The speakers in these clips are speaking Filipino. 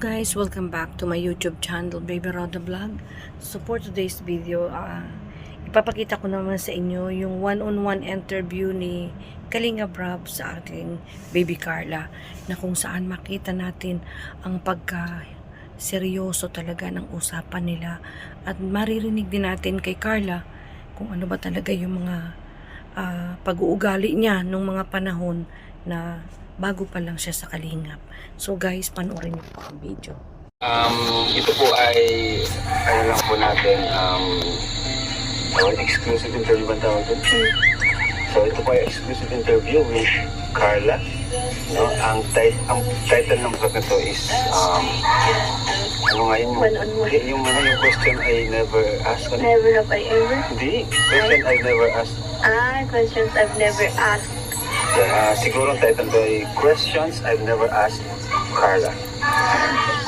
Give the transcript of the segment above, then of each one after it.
guys, welcome back to my YouTube channel, Baby Roda Vlog. So for today's video, ah, ipapakita ko naman sa inyo yung one-on-one interview ni Kalinga Brab sa ating baby Carla na kung saan makita natin ang pagka seryoso talaga ng usapan nila at maririnig din natin kay Carla kung ano ba talaga yung mga ah, pag-uugali niya nung mga panahon na bago pa lang siya sa Kalingap. So guys, panoorin niyo po ang video. Um, ito po ay, ano lang po natin, um, tawag exclusive interview ba tawag doon? So ito po ay exclusive interview with Carla. No? Ang, tit- ang title ng vlog na to is, um, ano nga yun? One-on-one. Yung, yung, ano, yung question I never asked. Ano? Never have I ever. Hindi. Question I never asked. Ah, questions I've never asked. Uh, siguro ang title ko ay Questions I've Never Asked Carla.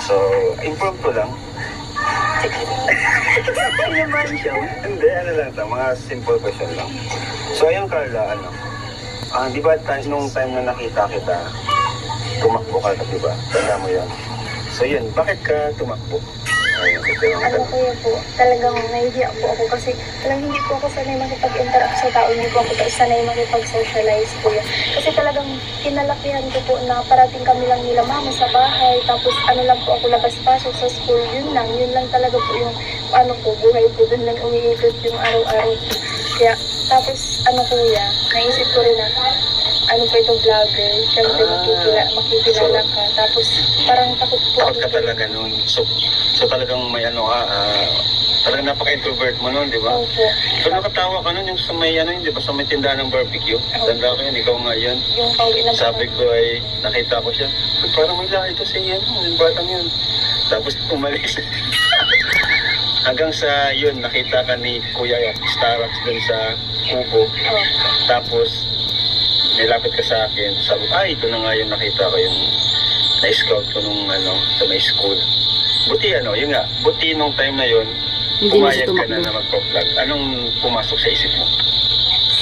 So, impromptu lang. Naman siya? Hindi, ano lang ito, mga simple question lang. So, ayun Carla, ano, ah, di ba ta- nung time na nakita kita, tumakbo ka, di ba? Tanda mo yan. So, yun, bakit ka tumakbo? Ano tanong. kuya po, talagang nahihiya po ako kasi talagang hindi po ako sanay makipag-interact sa tao, hindi po ako sanay makipag-socialize kuya. Kasi talagang kinalakihan ko po na parating kami lang nila mama sa bahay, tapos ano lang po ako labas-pasok sa school, yun lang, yun lang talaga po yung ano po, buhay ko, dun lang umiikot yung araw-araw ko. Kaya, tapos ano kuya, naisip ko rin na ano po itong vlogger, syempre Ah. makikila, makikilala ka. Tapos parang takot po Takot ka talaga nun. So, so talagang may ano ka, ah, talagang napaka-introvert mo nun, di ba? Opo. So, nakatawa ka nun yung sa may, ano yun, di ba, sa may tindahan ng barbecue? Tanda ko yun, ikaw nga yun. Yung pauwi ng Sabi ko ay, nakita ko siya, "Uy, parang may lahi to sa yan, yung batang yun. Tapos umalis. Hanggang sa yun, nakita ka ni Kuya Starax dun sa kubo. Oh. Tapos, nilapit ka sa akin. Sabi ko, ay, ito na nga yung nakita ko yung na-scout ko nung ano, sa may school. Buti ano, yun nga, buti nung time na yun, Hindi na siya pumayag ka na tumakbo. na magpa-vlog. Anong pumasok sa isip mo?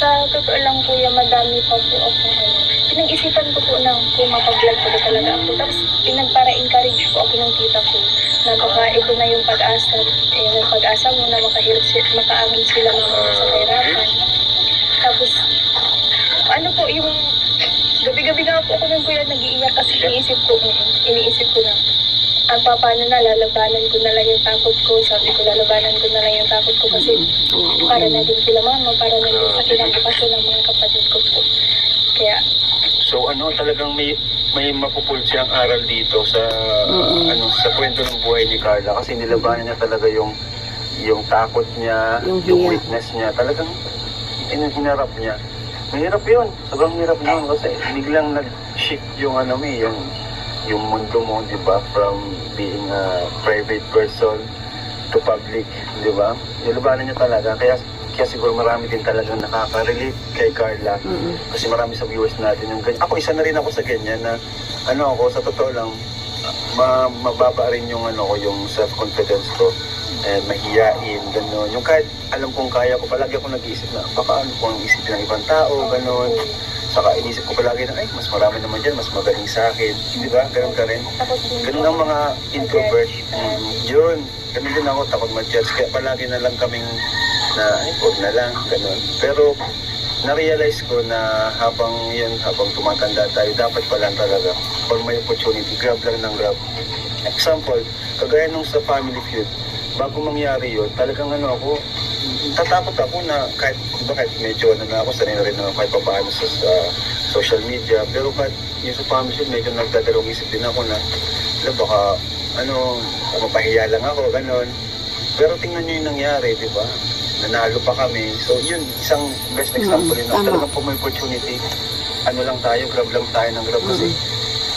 Sa totoo lang kuya, madami pa po ako. Ano, pinag-isipan ko po na kung mapag-vlog ko na talaga ako. Tapos pinagpara-encourage po ako ng tita ko na baka ito na yung pag-asa. Eh, yung pag-asa mo na makahirap si makaangon sila ng mga sa kahirapan. Tapos, ano po yung gabi-gabi nga po ako ng kuya nag-iiyak kasi iniisip ko, iniisip ko na ang paano na lalabanan ko na lang yung takot ko. Sabi ko, lalabanan ko na lang yung takot ko kasi para na din sila mama, para na din sa kinabukasan ng mga kapatid ko po. Kaya, So ano, talagang may may mapupul siyang aral dito sa Oo. ano sa kwento ng buhay ni Carla kasi nilabanan niya talaga yung yung takot niya, Yung yung, weakness niya, talagang in- hinarap niya. Mahirap yun. Sobrang hirap yun kasi biglang nag-shift yung ano mo eh, yung yung mundo mo, di ba? From being a private person to public, di ba? Nilabanan niya talaga. Kaya, kaya siguro marami din talagang nakaka-relate kay Carla. Mm-mm. Kasi marami sa viewers natin yung ganyan. Ako isa na rin ako sa ganyan na ano ako sa totoo lang ma mababa rin yung ano ko yung self-confidence ko and mahiyain gano'n. Yung kahit alam kong kaya ko palagi ako nag-iisip na baka ano kung isipin ng ibang tao gano'n. Saka inisip ko palagi na ay mas marami naman dyan, mas magaling sa akin. Di ba? Ganun ka rin. Ganun ang mga introvert. Mm, yun. Ganun din ako, takot mag-judge. Kaya palagi na lang kaming na, ay, na lang, ganun. Pero, na-realize ko na habang yun, habang tumatanda tayo, dapat pala talaga, pag may opportunity, grab lang ng grab. Example, kagaya nung sa family feud, bago mangyari yun, talagang ano ako, tatakot ako na kahit, di ba kahit medyo ano na ako, sanay na rin na kahit papaano sa, sa social media, pero kahit yung sa family feud, medyo nagdadalawang isip din ako na, na baka, ano, mapahiya lang ako, ganon. Pero tingnan nyo yung nangyari, di ba? Nanalo pa kami. So, yun, isang best example Mm, yun. tama. Talagang po may opportunity, ano lang tayo, grab lang tayo ng grab kasi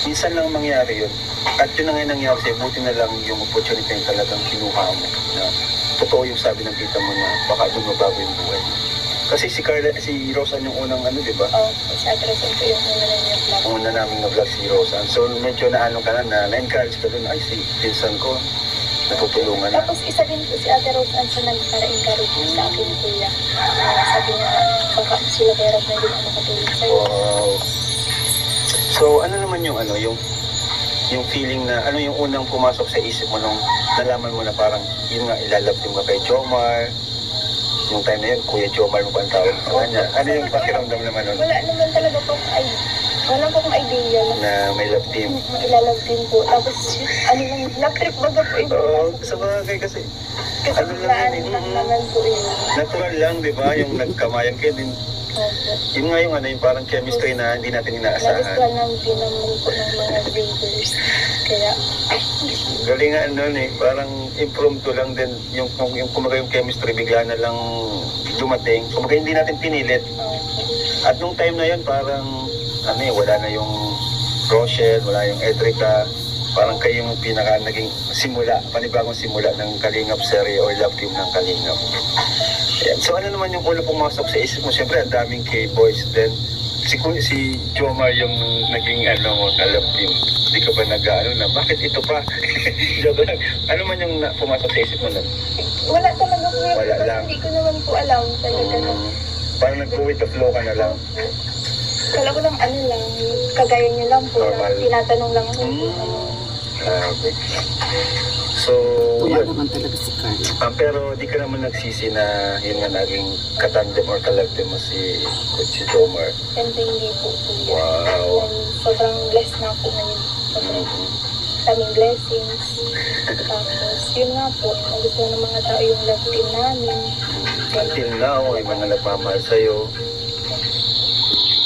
minsan lang mangyari yun. At yun na nga yung nangyari sa'yo, buti na lang yung opportunity yung talagang kinuha mo. Na totoo yung sabi ng tita mo na baka doon mabago yung buhay mo. Kasi si Carla, si Rosan yung unang ano, di ba? Oh, sa addressin ko yung una na yung vlog. Una namin na-vlog si Rosan. So medyo na ano ka na, na na-encourage ka doon, ay si Pinsan ko, natutulungan na. Tapos isa din po si Ate Rose ang sa nagpara-encourage sa akin kuya. Ah, sabi niya, baka sila kaya na din ako makatulong sa'yo. Wow. So ano naman yung ano, yung yung feeling na, ano yung unang pumasok sa isip mo nung nalaman mo na parang, yun nga, ilalap yung ka kay Jomar, yung time na yun, Kuya Jomar mo ba ang tawag sa kanya? Ano yung pakiramdam naman nun Wala naman talaga po ay wala po akong idea na na may love team? ilalab din po. Tapos, ano lang, na-trip baga po ito. Oo, sa bagay kasi, Kasi ano lang yun eh, mm. naman po yun. natural lang, di ba? Yung nagkamayan kayo din. Yun nga yung ano, yung parang chemistry na hindi natin inaasahan. Nagustuhan lang din naman po ng mga readers. Kaya, Galingan nun eh, parang impromptu lang din yung, yung, yung kumaga yung chemistry bigla na lang dumating. Kumaga hindi natin pinilit. At nung time na yun parang ano eh, wala na yung Rochelle, wala yung Edrica. Parang kayo yung pinaka naging simula, panibagong simula ng Kalingap serie or love team ng Kalingap. Ayan. So ano naman yung una pumasok sa isip mo? Siyempre ang daming K-boys then si, si Jomar yung naging ano mo, love team. Hindi ka ba nag ano na, bakit ito pa? Joke lang. ano man yung na, pumasok sa isip mo nun? Wala talaga po. Wala lang. Hindi ko naman po alam talaga. Mm, parang nag-go with the flow ka na lang. Kala ko lang ano lang, kagaya niyo lang po. Normal. Na tinatanong lang ako. Mm. ano, Grabe. So, Tuwa yun. naman talaga si Carla. Ah, pero di ka naman nagsisi na yun nga naging katandem or kalagde mo si Coach Jomar. Siyempre hindi po po yun. Wow. And sobrang blessed na po ngayon. Sobrang Mhm. daming blessings. Tapos, yun nga po, nagustuhan ng mga tao yung love team namin. Until now, may mga nagmamahal sa'yo.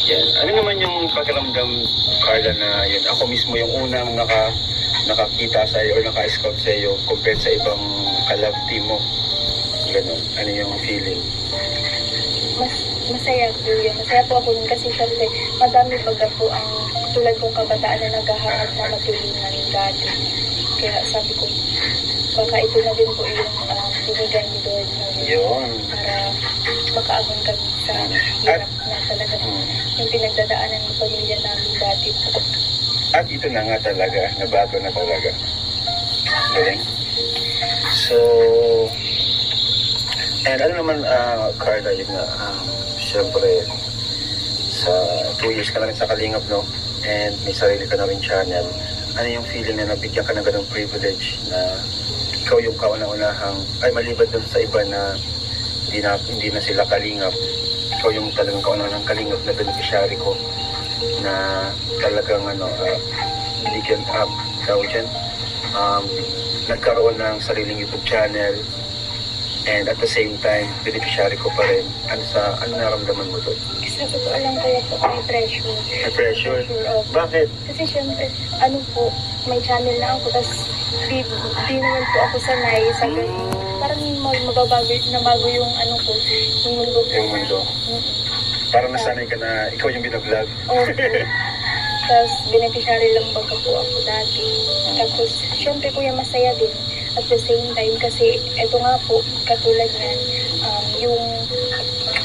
Yan. Ano naman yung pakiramdam, Carla, na yun, ako mismo yung unang naka, nakakita sa'yo or naka-scout sa'yo compared sa ibang kalab team mo? Ganun. Ano yung feeling? Mas masaya po yun. Masaya po ako nun kasi syempre, madami pag po ang tulad kong kabataan na naghahangad na matulungan dati. Kaya sabi ko, baka ito na din po yung uh, binigay ni Lord na Yun. para makaahon kami sa hirap talaga yung pinagdadaanan ng pamilya namin dati po. At ito na nga talaga, nabago na talaga. Galing. So, and ano naman, ah, Carla, yun nga, um, syempre, sa two years ka na rin sa Kalingap, no? And may sarili ka na rin channel. Ano yung feeling na nabigyan ka ng ganong privilege na ikaw yung kauna-unahang, ay maliban dun sa iba na hindi na, hindi na sila Kalingap. Ikaw yung talagang kauna-unahang Kalingap na beneficiary ko na talagang ano, uh, binigyan up, tawag dyan, um, nagkaroon ng sariling YouTube channel and at the same time, beneficiary ko pa rin. Ano sa, ano naramdaman mo doon? Kasi sa totoo lang kaya po may pressure. May pressure? Pressure of Bakit? Kasi syempre, ano po, may channel na ako, tapos di, di naman po ako sanay sa ganun. Parang mag, mababago, nabago yung ano ko, yung mundo ko. Yung mundo. Mm. Parang nasanay ka na ikaw yung binablog. Opo. Tapos, beneficiary lang baga po ako dati. Tapos, syempre kuya, masaya din. At the same time, kasi eto nga po, katulad yan, um, yung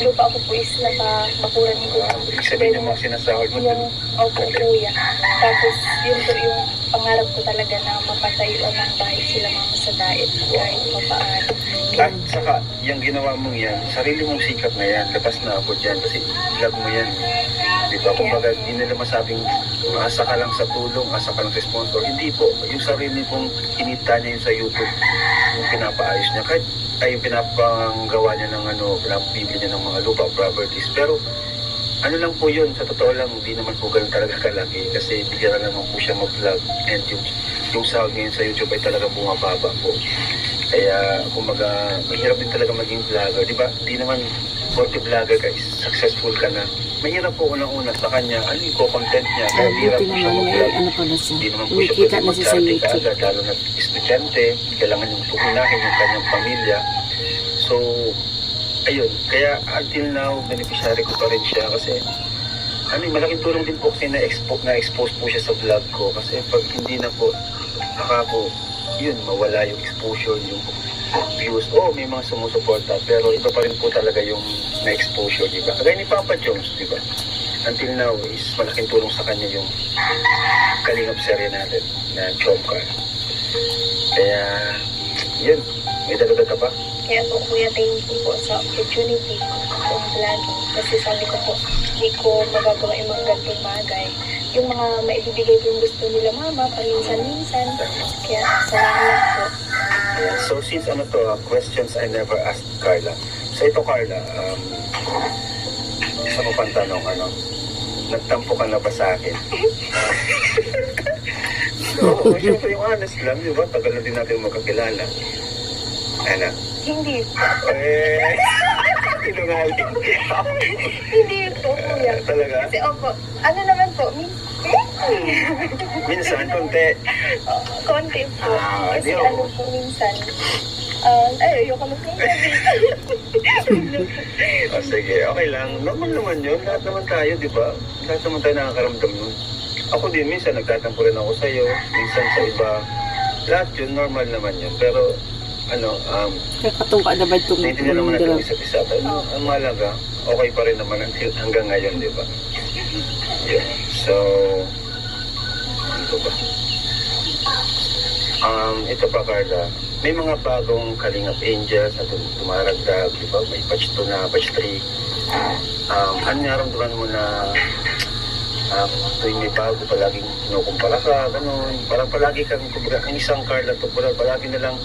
lupa ko po is napabakuran ko. Uh, ibig sabihin yung mga sinasahod mo Yung, opo, kuya. Tapos, yun po yung pangarap ko talaga na mapatayuan ng bahay sila mama sa diet kahit papaano. At saka, yung ginawa mong yan, sarili mong sikap na yan, labas na ako dyan kasi vlog mo yan. Di ba? Kumbaga, hindi nila masabing asa ka lang sa tulong, asa ka lang sa sponsor. Hindi po. Yung sarili pong kinita niya yun sa YouTube, yung pinapaayos niya. Kahit ay yung pinapanggawa niya ng ano, pinapabili niya ng mga lupa, properties. Pero, ano lang po yun, sa totoo lang, hindi naman po ganun talaga kalaki kasi bigyan na naman po siya mag-vlog and yung, yung sahod ngayon sa YouTube ay talaga bumababa po. Kaya, kumaga, mahirap din talaga maging vlogger. Di ba? Di naman, porke vlogger ka, successful ka na. Mahirap po unang-una sa kanya, ano yung content niya. Kaya Ay, hirap po siya mag-vlog. ano pala siya. Hindi naman po siya pwede na siya sa YouTube. kaagad, lalo na estudyante, kailangan yung tuunahin yung kanyang pamilya. So, ayun, kaya until now, beneficiary ko pa rin siya kasi ano, malaking tulong din po kasi na-expose na expose po siya sa vlog ko kasi pag hindi na po, baka po, yun, mawala yung exposure, yung views. Oh, may mga sumusuporta, pero iba pa rin po talaga yung na-exposure, di ba? Kagaya ni Papa Jones, di ba? Until now is malaking tulong sa kanya yung kalingap serye natin na Chomcar. Kaya, yun, may dalaga ka pa? Kaya po kuya, thank you po sa opportunity kung vlogging. Kasi sabi ko po, hindi ko magagawa yung mga ganitong bagay. Yung mga maibibigay ko yung gusto nila mama, paminsan-minsan. Kaya salamat po. Ayan. So since ano to, ah, questions I never asked Carla. So ito Carla, um, isa ko pang tanong, ano, nagtampo ka na ba sa akin? Oo, syempre yung honest lang, di ba? Tagal na din natin magkakilala. Ano? Hindi po. Eh, sinungaling. Hindi po, kuya. Talaga? Kasi opo, ano naman po, min- Minsan, konti. konti po. Ah, Kasi di ako. ano po minsan, ah, ay, ayoko na po O sige, okay lang. Normal naman yun. Lahat naman tayo, di ba? Lahat naman tayo nakakaramdam nun. Ako din, minsan nagtatampo rin ako sa'yo. Minsan sa iba. Lahat yun, normal naman yun. Pero, ano, um, Kakatong ka na ba itong naiintindihan naman natin isa't isa. Pero ang mahalaga, okay pa rin naman until hanggang ngayon, di ba? Yeah. So, ito ba? Um, ito pa, Carla. May mga bagong Kalingap Angels na tum- tumaragdag, di ba? May batch 2 na, batch 3. Um, ano naramdaman mo na um, tuwing may bago, palaging kinukumpara ka, gano'n. Parang palagi kang, kumbaga, ang isang Carla to, parang palagi na lang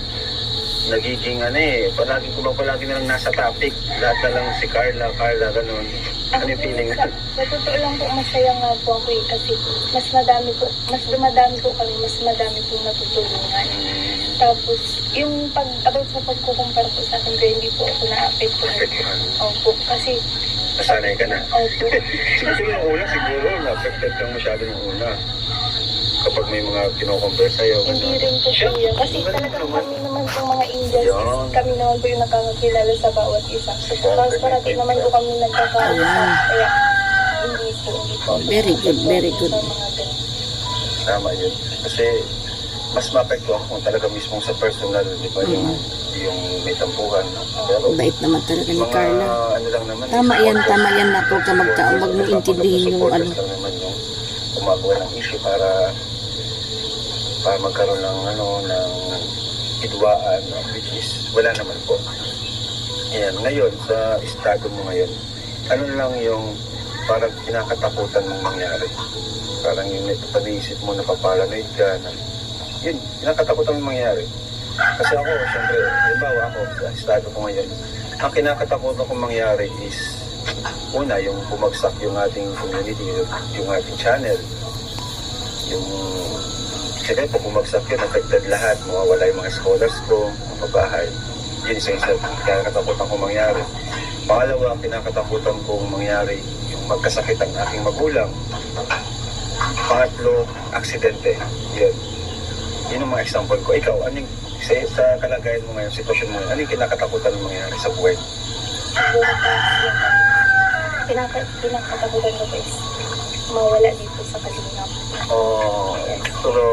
nagiging ano eh, palagi ko ba palagi na lang nasa topic, lahat na lang si Carla, Carla, ganun. Ano yung feeling? Sa, sa totoo lang po, masaya nga po ako eh. Kasi mas madami po, mas dumadami po kami, mas madami po natutulungan. Tapos, yung pag, about sa pagkukumpara po sa akin, hindi po ako na-apekto. Apektuhan. Opo, kasi, Nasanay ka na. opo. Siguro yung una, siguro, na-affected kang masyado yung una. Kapag may mga kinocompare sa'yo, Hindi ganun. rin po kuya. Kasi talagang kami naman po mga angels. Yan. Kami naman po yung nakakakilala sa bawat isa. Tapos parati naman po kami nagkakausap. Kaya, hindi po, hindi po. Very good, very good. Sa mga ganun. Tama yun. Kasi, mas maapektuhan kung talaga mismo sa personal, di ba, yung, yung may tampuhan. no? Pero, Bait naman talaga ni mga Carla. ano lang naman. Tama yan, supporters. tama yan na po ka magka, wag mo intindihin yung ano. Supporters lang naman yung gumagawa ng issue para para magkaroon ng ano ng hidwaan no? which is wala naman po. Ayan, ngayon sa estado mo ngayon, ano lang yung parang kinakatakutan mong mangyari? Parang yung pag-iisip mo na paparanoid ka na yun, kinakatakutan mong mangyari. Kasi ako, syempre, halimbawa ako sa estado ko ngayon, ang kinakatakutan kong mangyari is una, yung bumagsak yung ating community, yung ating channel, yung Siyempre, pag bumagsak yun, affected lahat, mawawala yung mga scholars ko, mga pabahay. Yun isa isa, kinakatakutan kong mangyari. Pangalawa, ang kinakatakutan kong mangyari, yung magkasakit ang aking magulang. Pangatlo, aksidente. Yun. Yun ang mga example ko. Ikaw, anong sa, sa kalagayan mo ngayon, sitwasyon mo, ano yung kinakatakutan ng mangyari sa buhay? Po, pinaka, pinakatakutan ko po is mawala dito sa kalingap. Oh, pero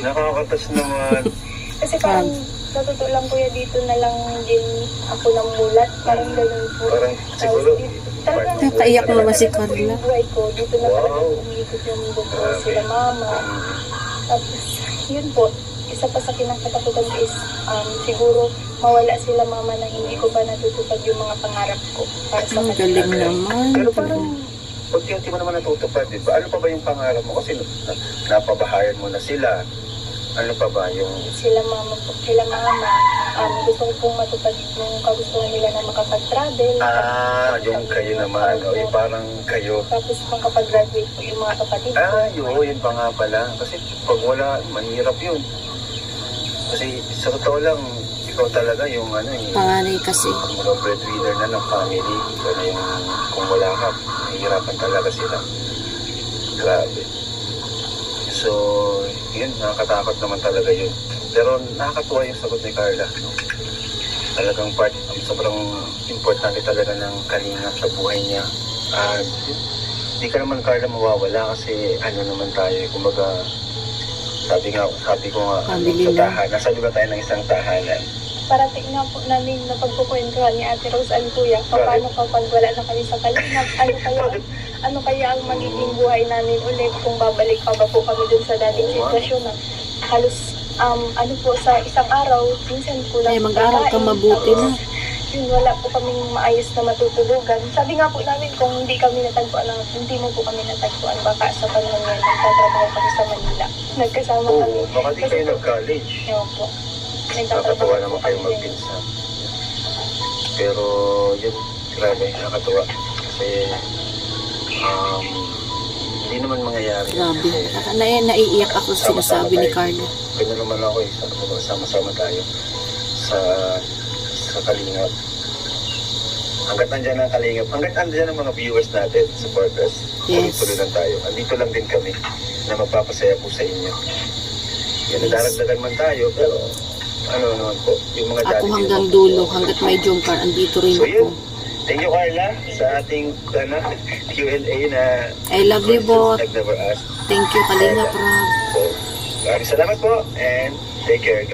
nakakatas naman. Kasi parang, sa totoo lang kuya, dito na lang din ako namulat. Parang ganun po. Parang siguro, Talagang- Nakaiyak naman si Carla. buhay ko, dito na Wow. talagang umiikot yung mundo ko. Sila mama. Tapos, yun po, isa pa sa kinakatakutan ko is um, siguro mawala sila mama na hindi ko pa natutupad yung mga pangarap ko para sa Ang galing naman. Pero parang, unti-unti mo naman natutupad, di ba? Ano pa ba yung pangarap mo? Kasi na, napabahayan mo na sila. Ano pa ba yung... Sila mama sila mama, um, gusto ko pong matupad yung kagustuhan nila na makapag-travel. Ah, yung kayo naman. O, yung parang kayo. Tapos makapag-graduate po yung mga kapatid ko. Ah, yun, yun pa nga pala. Kasi pag wala, mahirap yun. Kasi sa totoo lang, ikaw talaga yung ano eh. Panganay kasi. mga breadwinner na ng family. Na yung kung wala ka, mahihirapan talaga sila. Grabe. So, yun, nakakatakot naman talaga yun. Pero nakakatuwa yung sagot ni Carla. No? Talagang part, sobrang importante talaga ng kalinga sa buhay niya. At hindi ka naman Carla mawawala kasi ano naman tayo, eh, kumbaga sabi nga, sabi ko nga, ano, Family sa tahanan, nasa lugar tayo ng isang tahanan. Parating nga po namin na pagkukwentuhan ni Ate Rose and Kuya, paano kapag wala na kami sa kalingap, ano kaya, ano kaya ang magiging buhay namin ulit kung babalik pa ba po kami dun sa dating sitwasyon na halos um, ano po sa isang araw, minsan kulang Ay, mag-aral ka mabuti na. yun, wala po kaming maayos na matutulugan. Sabi nga po namin kung hindi kami natagpuan, ng- hindi mo po kami natagpuan, baka sa panahon yan, nagtatrabaho kami sa Manila. Nagkasama kami. Oo, baka di kayo nag-college. Yun po. Nakakatawa naman kayo magpinsan. Pero yun, grabe, nakakatawa. Kasi, um, hindi naman mangyayari. Grabe. Kasi, Na, naiiyak ako sa sinasabi ni Carlo. Ganyan naman ako eh, sa- sama-sama tayo sa sa Kalingap. Hanggat nandiyan ang Kalingap, hanggat nandiyan ang mga viewers natin, supporters, Yes. tuloy-tuloy lang tayo. Andito lang din kami na magpapasaya po sa inyo. Yan, Yes. daragdagan man tayo, pero ano naman po, yung mga Ako hanggang dulo, hanggat may jumper, andito rin So ako. yun, thank you Carla sa ating ano, Q&A na I love you, bot. I've never asked. Thank you, Kalinga Prab. So, maraming salamat po and take care.